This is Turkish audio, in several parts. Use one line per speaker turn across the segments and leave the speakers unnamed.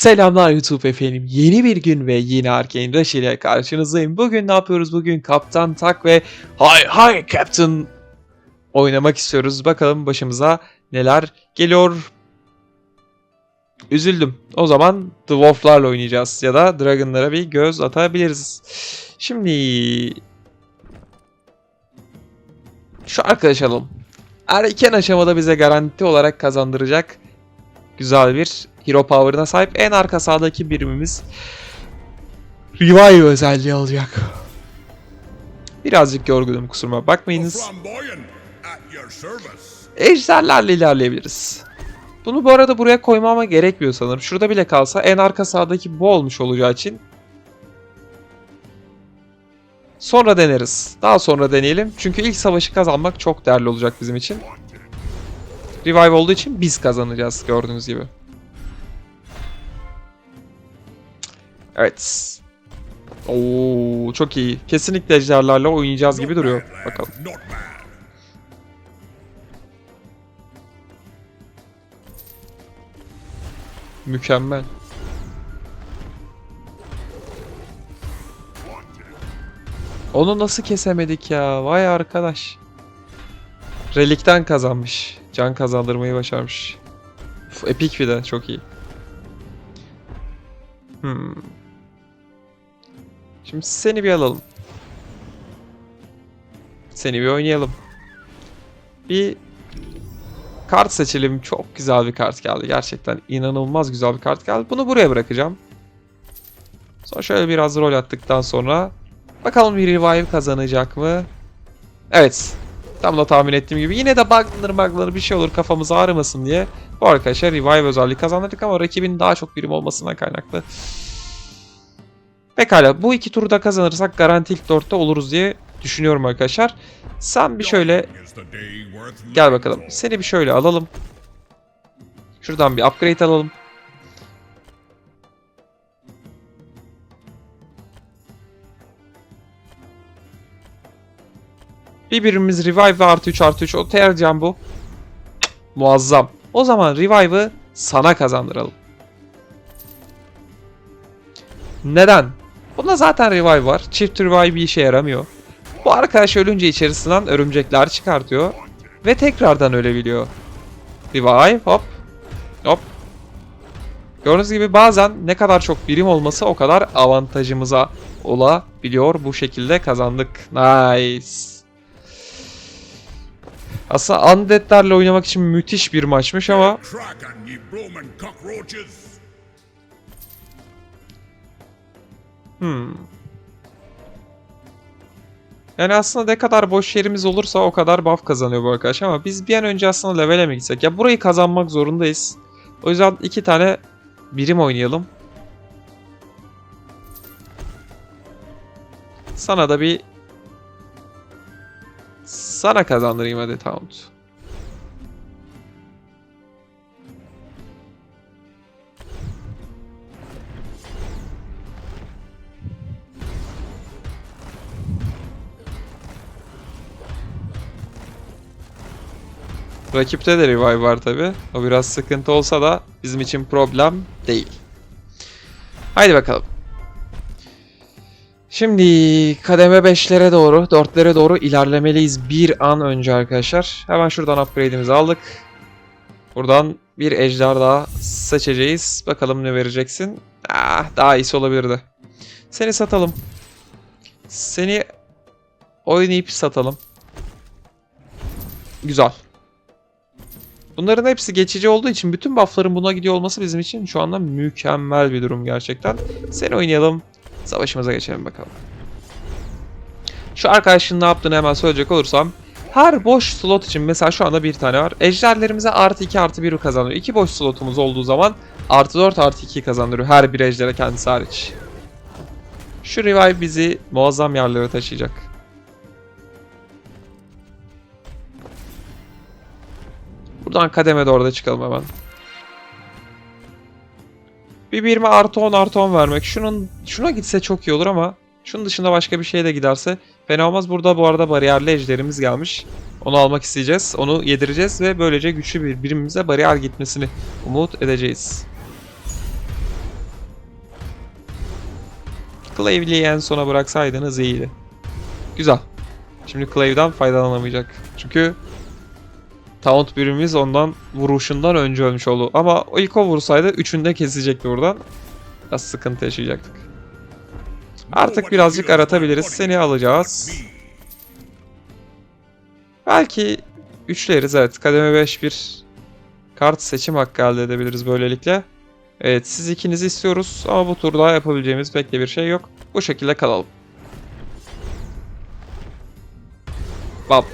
Selamlar YouTube efendim. Yeni bir gün ve yine Arcane Rush ile karşınızdayım. Bugün ne yapıyoruz? Bugün Kaptan Tak ve Hay Hay Captain oynamak istiyoruz. Bakalım başımıza neler geliyor. Üzüldüm. O zaman Dwarf'larla oynayacağız ya da Dragon'lara bir göz atabiliriz. Şimdi şu arkadaş alalım. Erken aşamada bize garanti olarak kazandıracak güzel bir hero power'ına sahip. En arka sağdaki birimimiz Revive özelliği alacak. Birazcık yorgunum kusuruma bakmayınız. Ejderlerle ilerleyebiliriz. Bunu bu arada buraya koymama gerekmiyor sanırım. Şurada bile kalsa en arka sağdaki bu olmuş olacağı için Sonra deneriz. Daha sonra deneyelim. Çünkü ilk savaşı kazanmak çok değerli olacak bizim için. Revive olduğu için biz kazanacağız gördüğünüz gibi. Evet. Oo çok iyi. Kesinlikle ejderlerle oynayacağız gibi duruyor. Bakalım. Mükemmel. Onu nasıl kesemedik ya? Vay arkadaş. Relikten kazanmış. Can kazandırmayı başarmış. Uf, epik bir de çok iyi. Hmm. Şimdi seni bir alalım. Seni bir oynayalım. Bir kart seçelim. Çok güzel bir kart geldi. Gerçekten inanılmaz güzel bir kart geldi. Bunu buraya bırakacağım. Sonra şöyle biraz rol attıktan sonra bakalım bir revive kazanacak mı? Evet. Tam da tahmin ettiğim gibi. Yine de buglanır buglanır bir şey olur kafamız ağrımasın diye. Bu arkadaşa revive özelliği kazandırdık ama rakibin daha çok birim olmasından kaynaklı. Pekala bu iki turda kazanırsak garanti ilk dörtte oluruz diye düşünüyorum arkadaşlar. Sen bir şöyle Gel bakalım. Seni bir şöyle alalım. Şuradan bir upgrade alalım. Bir birimiz revive ve artı 3 artı 3. O tercihim bu. Muazzam. O zaman revive'ı sana kazandıralım. Neden? Bunda zaten revive var. Çift revive bir işe yaramıyor. Bu arkadaş ölünce içerisinden örümcekler çıkartıyor. Ve tekrardan ölebiliyor. Revive hop. Hop. Gördüğünüz gibi bazen ne kadar çok birim olması o kadar avantajımıza olabiliyor. Bu şekilde kazandık. Nice. Aslında Undead'lerle oynamak için müthiş bir maçmış ama Hmm. Yani aslında ne kadar boş yerimiz olursa o kadar buff kazanıyor bu arkadaş ama biz bir an önce aslında levele mi gitsek? Ya burayı kazanmak zorundayız. O yüzden iki tane birim oynayalım. Sana da bir sana kazandırayım hadi Taunt. Rakipte de revive var tabi. O biraz sıkıntı olsa da bizim için problem değil. Haydi bakalım. Şimdi kademe 5'lere doğru, 4'lere doğru ilerlemeliyiz bir an önce arkadaşlar. Hemen şuradan upgrade'imizi aldık. Buradan bir ejder daha seçeceğiz. Bakalım ne vereceksin. Ah, daha iyisi olabilirdi. Seni satalım. Seni oynayıp satalım. Güzel. Bunların hepsi geçici olduğu için bütün buffların buna gidiyor olması bizim için şu anda mükemmel bir durum gerçekten. Seni oynayalım. Savaşımıza geçelim bakalım. Şu arkadaşın ne yaptığını hemen söyleyecek olursam. Her boş slot için mesela şu anda bir tane var. Ejderlerimize artı 2 artı 1 kazandırıyor. İki boş slotumuz olduğu zaman artı 4 artı 2 kazandırıyor. Her bir ejdere kendisi hariç. Şu revive bizi muazzam yerlere taşıyacak. Buradan kademe doğru da çıkalım hemen. Bir birime artı 10 artı 10 vermek. Şunun şuna gitse çok iyi olur ama şunun dışında başka bir şey de giderse fena olmaz. Burada bu arada bariyerli ejderimiz gelmiş. Onu almak isteyeceğiz. Onu yedireceğiz ve böylece güçlü bir birimimize bariyer gitmesini umut edeceğiz. Clave'liyi en sona bıraksaydınız iyiydi. Güzel. Şimdi Clave'den faydalanamayacak. Çünkü Taunt birimiz ondan vuruşundan önce ölmüş oldu. Ama ilk o vursaydı üçünü de kesecekti buradan. Biraz sıkıntı yaşayacaktık. Artık birazcık aratabiliriz. Seni alacağız. Belki üçleriz evet. Kademe 5 bir kart seçim hakkı elde edebiliriz böylelikle. Evet siz ikinizi istiyoruz ama bu turda yapabileceğimiz pek de bir şey yok. Bu şekilde kalalım. Bam.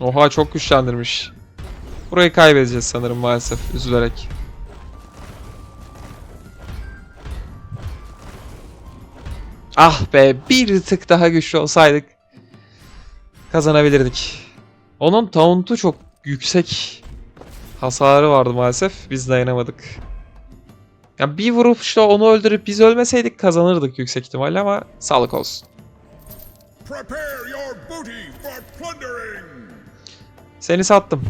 Oha çok güçlendirmiş. Burayı kaybedeceğiz sanırım maalesef üzülerek. Ah be bir tık daha güçlü olsaydık kazanabilirdik. Onun taunt'u çok yüksek hasarı vardı maalesef. Biz dayanamadık. Ya bir vuruşla onu öldürüp biz ölmeseydik kazanırdık yüksek ihtimalle ama sağlık olsun.
Prepare your booty for plundering.
Seni sattım.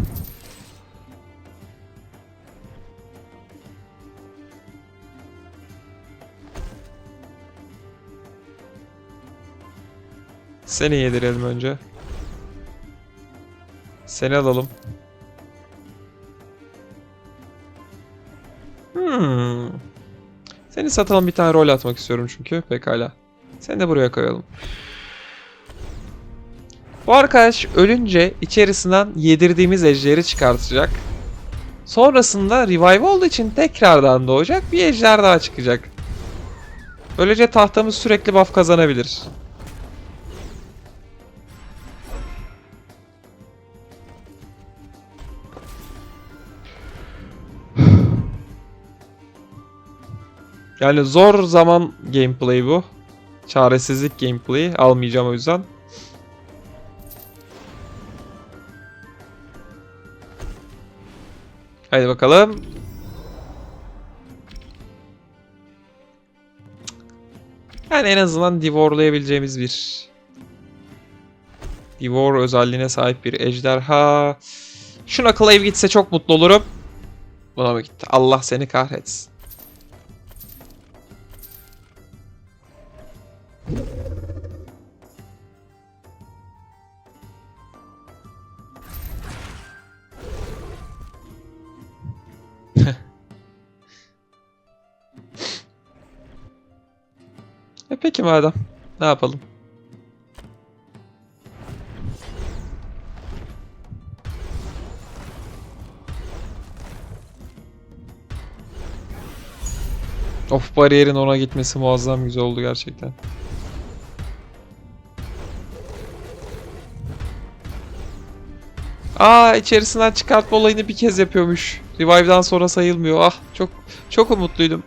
Seni yedirelim önce. Seni alalım. Hmm. Seni satalım bir tane rol atmak istiyorum çünkü. Pekala. Seni de buraya koyalım. Bu arkadaş ölünce içerisinden yedirdiğimiz ejderi çıkartacak. Sonrasında revive olduğu için tekrardan doğacak bir ejder daha çıkacak. Böylece tahtamız sürekli buff kazanabilir. Yani zor zaman gameplay bu. Çaresizlik gameplay. Almayacağım o yüzden. Haydi bakalım. Yani en azından Devour'layabileceğimiz bir Devour özelliğine sahip bir ejderha. Şuna Clave gitse çok mutlu olurum. Buna mı gitti? Allah seni kahretsin. Peki madem. Ne yapalım? Of bariyerin ona gitmesi muazzam güzel oldu gerçekten. Aa içerisinden çıkartma olayını bir kez yapıyormuş. Revive'dan sonra sayılmıyor. Ah çok çok umutluydum.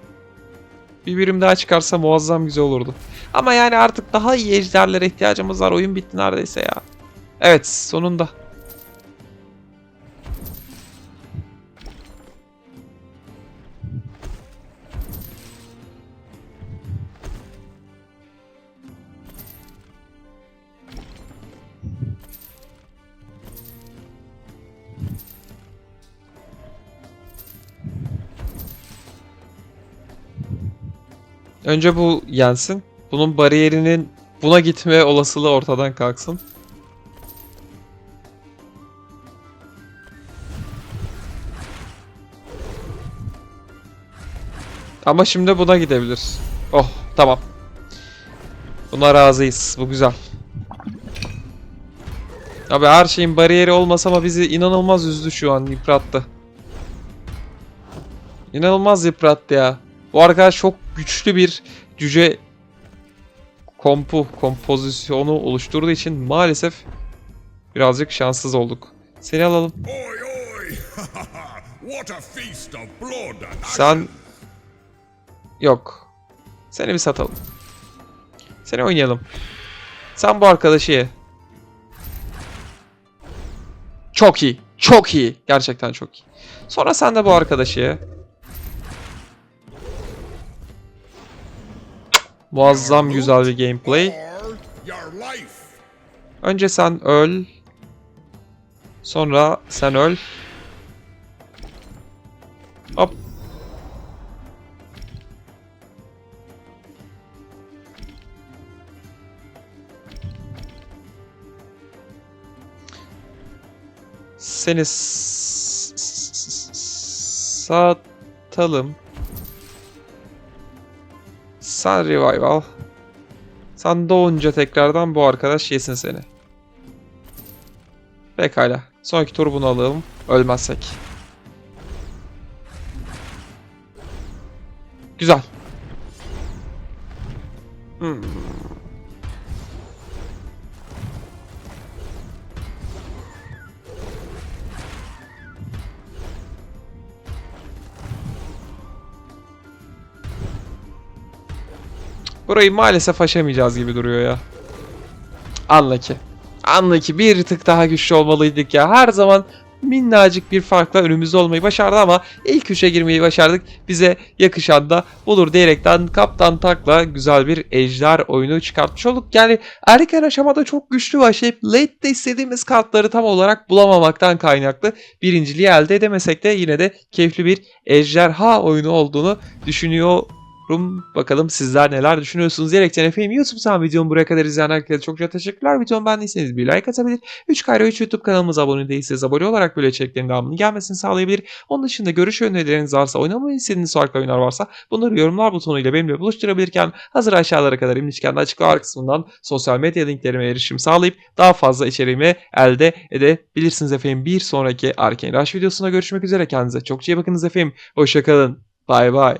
Bir birim daha çıkarsa muazzam güzel olurdu. Ama yani artık daha iyi ejderlere ihtiyacımız var. Oyun bitti neredeyse ya. Evet sonunda. Önce bu yensin. Bunun bariyerinin buna gitme olasılığı ortadan kalksın. Ama şimdi buna gidebilir. Oh tamam. Buna razıyız. Bu güzel. Abi her şeyin bariyeri olmasa ama bizi inanılmaz üzdü şu an. Yıprattı. İnanılmaz yıprattı ya. Bu arkadaş çok güçlü bir cüce kompu, kompozisyonu oluşturduğu için maalesef birazcık şanssız olduk. Seni alalım.
Oi, oi! what a feast of blood and
Sen... Yok. Seni bir satalım. Seni oynayalım. Sen bu arkadaşı ye. Çok iyi. Çok iyi. Gerçekten çok iyi. Sonra sen de bu arkadaşı ye. Muazzam güzel bir gameplay. Önce sen öl. Sonra sen öl. Hop. Seni satalım. Sen revival. Sen doğunca tekrardan bu arkadaş yesin seni. Pekala. Sonraki tur bunu alalım. Ölmezsek. Güzel. Hmm. Burayı maalesef aşamayacağız gibi duruyor ya. Anla ki. Anla ki bir tık daha güçlü olmalıydık ya. Her zaman minnacık bir farkla önümüzde olmayı başardı ama ilk üçe girmeyi başardık. Bize yakışan da budur diyerekten Kaptan Tak'la güzel bir ejder oyunu çıkartmış olduk. Yani erken aşamada çok güçlü başlayıp late'de istediğimiz kartları tam olarak bulamamaktan kaynaklı birinciliği elde edemesek de yine de keyifli bir ejderha oyunu olduğunu düşünüyorum. Bakalım sizler neler düşünüyorsunuz diyerekten efendim YouTube sana videomu buraya kadar izleyen herkese çok çok teşekkürler. Videomu beğendiyseniz bir like atabilir. 3 Kayra 3 YouTube kanalımıza abone değilseniz abone olarak böyle içeriklerin devamını gelmesini sağlayabilir. Onun dışında görüş önerileriniz varsa oynamayı istediğiniz farklı oyunlar varsa bunları yorumlar butonuyla benimle buluşturabilirken hazır aşağılara kadar inmişken de kısmından sosyal medya linklerime erişim sağlayıp daha fazla içeriğimi elde edebilirsiniz efendim. Bir sonraki Arkane Rush videosunda görüşmek üzere. Kendinize çok iyi bakınız efendim. Hoşçakalın. Bay bay.